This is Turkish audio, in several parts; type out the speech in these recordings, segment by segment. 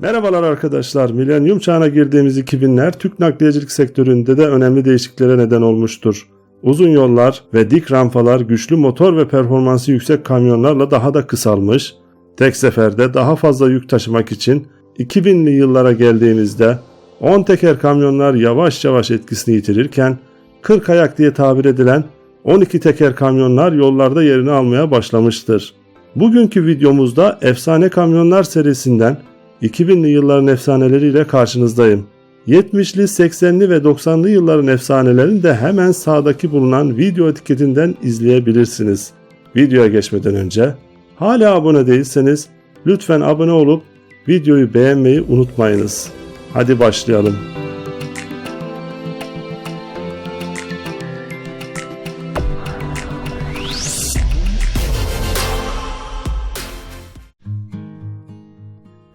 Merhabalar arkadaşlar. Milenyum çağına girdiğimiz 2000'ler Türk nakliyecilik sektöründe de önemli değişikliklere neden olmuştur. Uzun yollar ve dik rampalar güçlü motor ve performansı yüksek kamyonlarla daha da kısalmış. Tek seferde daha fazla yük taşımak için 2000'li yıllara geldiğimizde 10 teker kamyonlar yavaş yavaş etkisini yitirirken 40 ayak diye tabir edilen 12 teker kamyonlar yollarda yerini almaya başlamıştır. Bugünkü videomuzda Efsane Kamyonlar serisinden 2000'li yılların efsaneleriyle karşınızdayım. 70'li, 80'li ve 90'lı yılların efsanelerini de hemen sağdaki bulunan video etiketinden izleyebilirsiniz. Videoya geçmeden önce hala abone değilseniz lütfen abone olup videoyu beğenmeyi unutmayınız. Hadi başlayalım.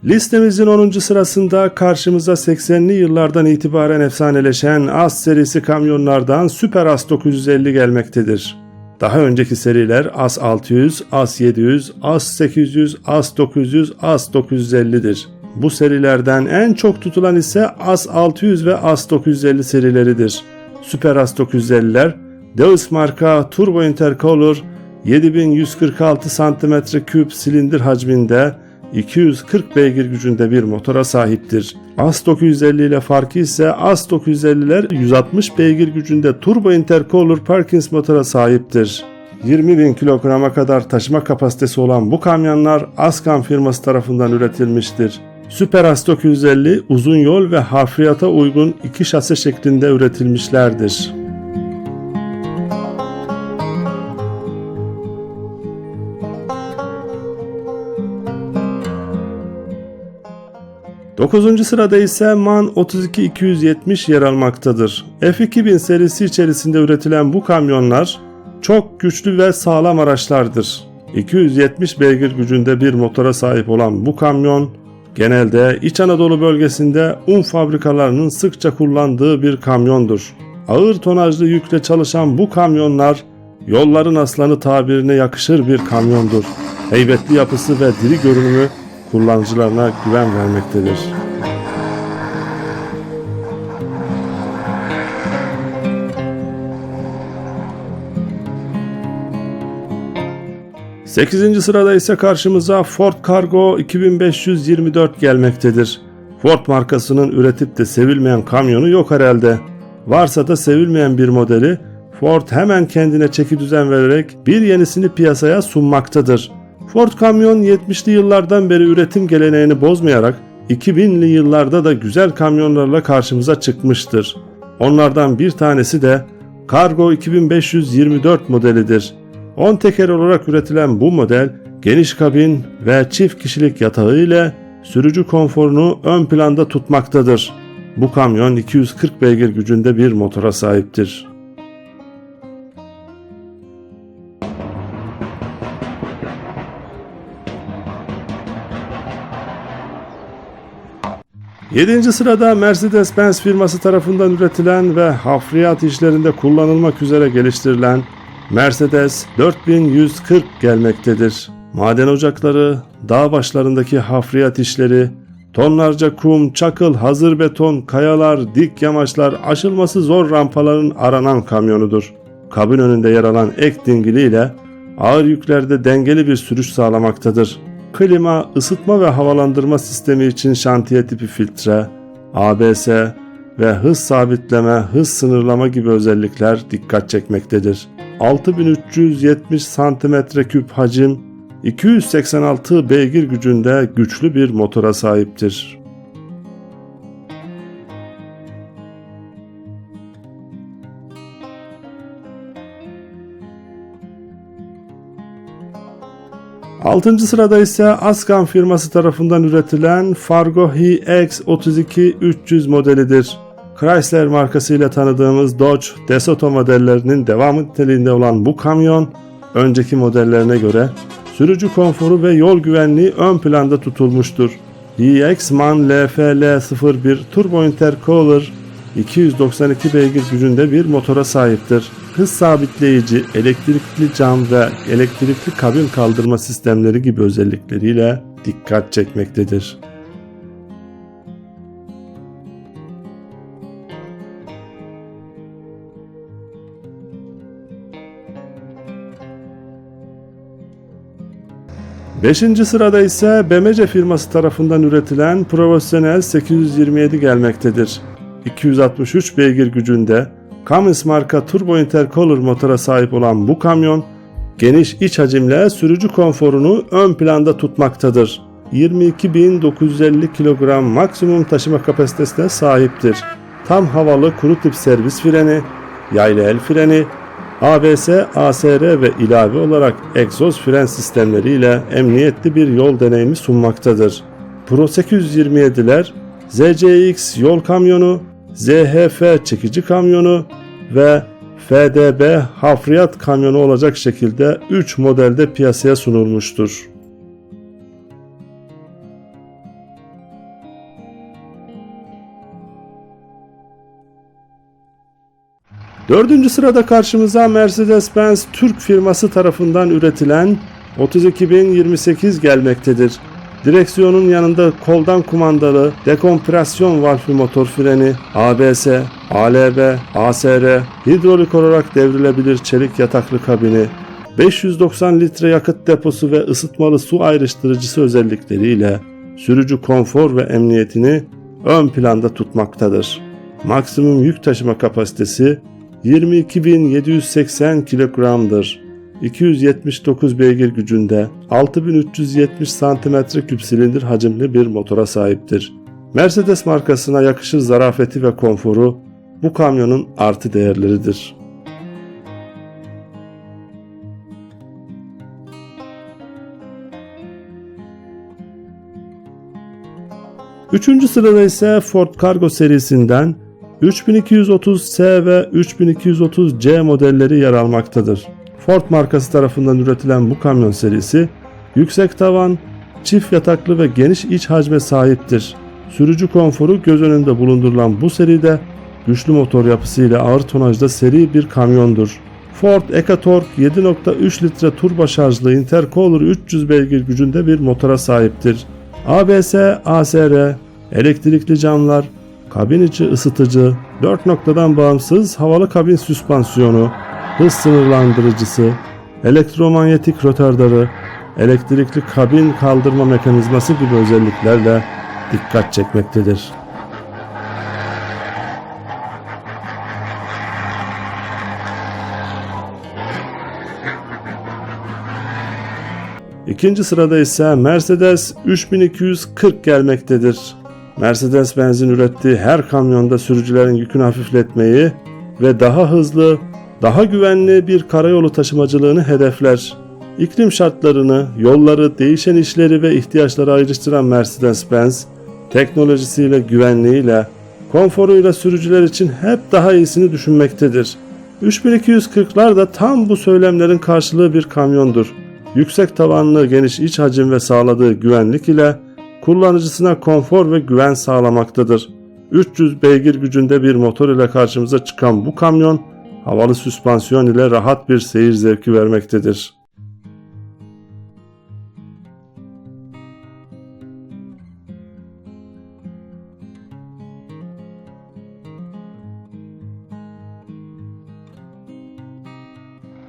Listemizin 10. sırasında karşımıza 80'li yıllardan itibaren efsaneleşen AS serisi kamyonlardan Super AS 950 gelmektedir. Daha önceki seriler AS 600, AS 700, AS 800, AS 900, AS 950'dir. Bu serilerden en çok tutulan ise AS 600 ve AS 950 serileridir. Super AS 950'ler Deus marka Turbo Intercooler 7146 cm3 silindir hacminde 240 beygir gücünde bir motora sahiptir. AS 950 ile farkı ise AS 950'ler 160 beygir gücünde turbo intercooler Perkins motora sahiptir. 20 bin kilograma kadar taşıma kapasitesi olan bu kamyonlar Ascam firması tarafından üretilmiştir. Super AS 950 uzun yol ve harfiyata uygun iki şase şeklinde üretilmişlerdir. 9. sırada ise MAN 32270 yer almaktadır. F2000 serisi içerisinde üretilen bu kamyonlar çok güçlü ve sağlam araçlardır. 270 beygir gücünde bir motora sahip olan bu kamyon genelde İç Anadolu bölgesinde un fabrikalarının sıkça kullandığı bir kamyondur. Ağır tonajlı yükle çalışan bu kamyonlar yolların aslanı tabirine yakışır bir kamyondur. Heybetli yapısı ve diri görünümü kullanıcılarına güven vermektedir. Sekizinci sırada ise karşımıza Ford Cargo 2524 gelmektedir. Ford markasının üretip de sevilmeyen kamyonu yok herhalde. Varsa da sevilmeyen bir modeli Ford hemen kendine çeki düzen vererek bir yenisini piyasaya sunmaktadır. Ford kamyon 70'li yıllardan beri üretim geleneğini bozmayarak 2000'li yıllarda da güzel kamyonlarla karşımıza çıkmıştır. Onlardan bir tanesi de Cargo 2524 modelidir. 10 teker olarak üretilen bu model geniş kabin ve çift kişilik yatağı ile sürücü konforunu ön planda tutmaktadır. Bu kamyon 240 beygir gücünde bir motora sahiptir. 7. sırada Mercedes-Benz firması tarafından üretilen ve hafriyat işlerinde kullanılmak üzere geliştirilen Mercedes 4140 gelmektedir. Maden ocakları, dağ başlarındaki hafriyat işleri, tonlarca kum, çakıl, hazır beton, kayalar, dik yamaçlar, aşılması zor rampaların aranan kamyonudur. Kabin önünde yer alan ek dingiliyle ağır yüklerde dengeli bir sürüş sağlamaktadır klima, ısıtma ve havalandırma sistemi için şantiye tipi filtre, ABS ve hız sabitleme, hız sınırlama gibi özellikler dikkat çekmektedir. 6370 cm3 hacim, 286 beygir gücünde güçlü bir motora sahiptir. 6. sırada ise Ascam firması tarafından üretilen Fargo HX 32300 modelidir. Chrysler markasıyla tanıdığımız Dodge DeSoto modellerinin devam niteliğinde olan bu kamyon, önceki modellerine göre sürücü konforu ve yol güvenliği ön planda tutulmuştur. DX Man LFL01 Turbo Intercooler 292 beygir gücünde bir motora sahiptir. Hız sabitleyici, elektrikli cam ve elektrikli kabin kaldırma sistemleri gibi özellikleriyle dikkat çekmektedir. Beşinci sırada ise Bemece firması tarafından üretilen profesyonel 827 gelmektedir. 263 beygir gücünde Cummins marka turbo intercooler motora sahip olan bu kamyon geniş iç hacimle sürücü konforunu ön planda tutmaktadır. 22.950 kilogram maksimum taşıma kapasitesine sahiptir. Tam havalı kuru tip servis freni, yaylı el freni, ABS, ASR ve ilave olarak egzoz fren sistemleriyle emniyetli bir yol deneyimi sunmaktadır. Pro 827'ler ZCX yol kamyonu, ZHF çekici kamyonu ve FDB hafriyat kamyonu olacak şekilde 3 modelde piyasaya sunulmuştur. Dördüncü sırada karşımıza Mercedes-Benz Türk firması tarafından üretilen 32028 gelmektedir. Direksiyonun yanında koldan kumandalı dekompresyon valfli motor freni, ABS, ALB, ASR, hidrolik olarak devrilebilir çelik yataklı kabini, 590 litre yakıt deposu ve ısıtmalı su ayrıştırıcısı özellikleriyle sürücü konfor ve emniyetini ön planda tutmaktadır. Maksimum yük taşıma kapasitesi 22.780 kilogramdır. 279 beygir gücünde 6370 cm3 silindir hacimli bir motora sahiptir. Mercedes markasına yakışır zarafeti ve konforu bu kamyonun artı değerleridir. Üçüncü sırada ise Ford Cargo serisinden 3230S ve 3230C modelleri yer almaktadır. Ford markası tarafından üretilen bu kamyon serisi yüksek tavan, çift yataklı ve geniş iç hacme sahiptir. Sürücü konforu göz önünde bulundurulan bu seride güçlü motor yapısıyla ağır tonajda seri bir kamyondur. Ford EcoTorque 7.3 litre turbo şarjlı intercooler 300 beygir gücünde bir motora sahiptir. ABS, ASR, elektrikli camlar, kabin içi ısıtıcı, 4 noktadan bağımsız havalı kabin süspansiyonu, hız sınırlandırıcısı, elektromanyetik rotarları, elektrikli kabin kaldırma mekanizması gibi özelliklerle dikkat çekmektedir. İkinci sırada ise Mercedes 3240 gelmektedir. Mercedes-Benz'in ürettiği her kamyonda sürücülerin yükünü hafifletmeyi ve daha hızlı, daha güvenli bir karayolu taşımacılığını hedefler. İklim şartlarını, yolları, değişen işleri ve ihtiyaçları ayrıştıran Mercedes-Benz, teknolojisiyle, güvenliğiyle, konforuyla sürücüler için hep daha iyisini düşünmektedir. 3240'lar da tam bu söylemlerin karşılığı bir kamyondur. Yüksek tavanlı, geniş iç hacim ve sağladığı güvenlik ile kullanıcısına konfor ve güven sağlamaktadır. 300 beygir gücünde bir motor ile karşımıza çıkan bu kamyon havalı süspansiyon ile rahat bir seyir zevki vermektedir.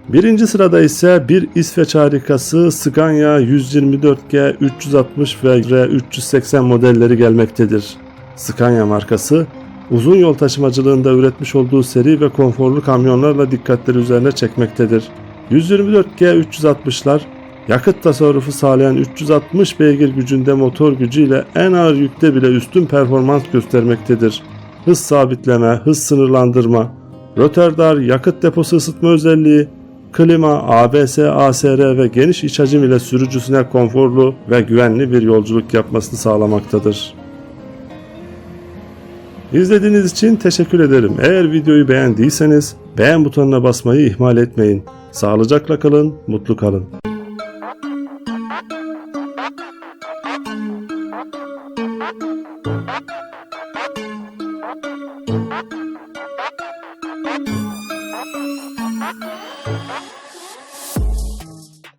Birinci sırada ise bir İsveç harikası Scania 124G 360 ve R380 modelleri gelmektedir. Scania markası uzun yol taşımacılığında üretmiş olduğu seri ve konforlu kamyonlarla dikkatleri üzerine çekmektedir. 124G 360'lar yakıt tasarrufu sağlayan 360 beygir gücünde motor gücüyle en ağır yükte bile üstün performans göstermektedir. Hız sabitleme, hız sınırlandırma, rotordar, yakıt deposu ısıtma özelliği, klima, ABS, ASR ve geniş iç hacim ile sürücüsüne konforlu ve güvenli bir yolculuk yapmasını sağlamaktadır. İzlediğiniz için teşekkür ederim. Eğer videoyu beğendiyseniz beğen butonuna basmayı ihmal etmeyin. Sağlıcakla kalın, mutlu kalın.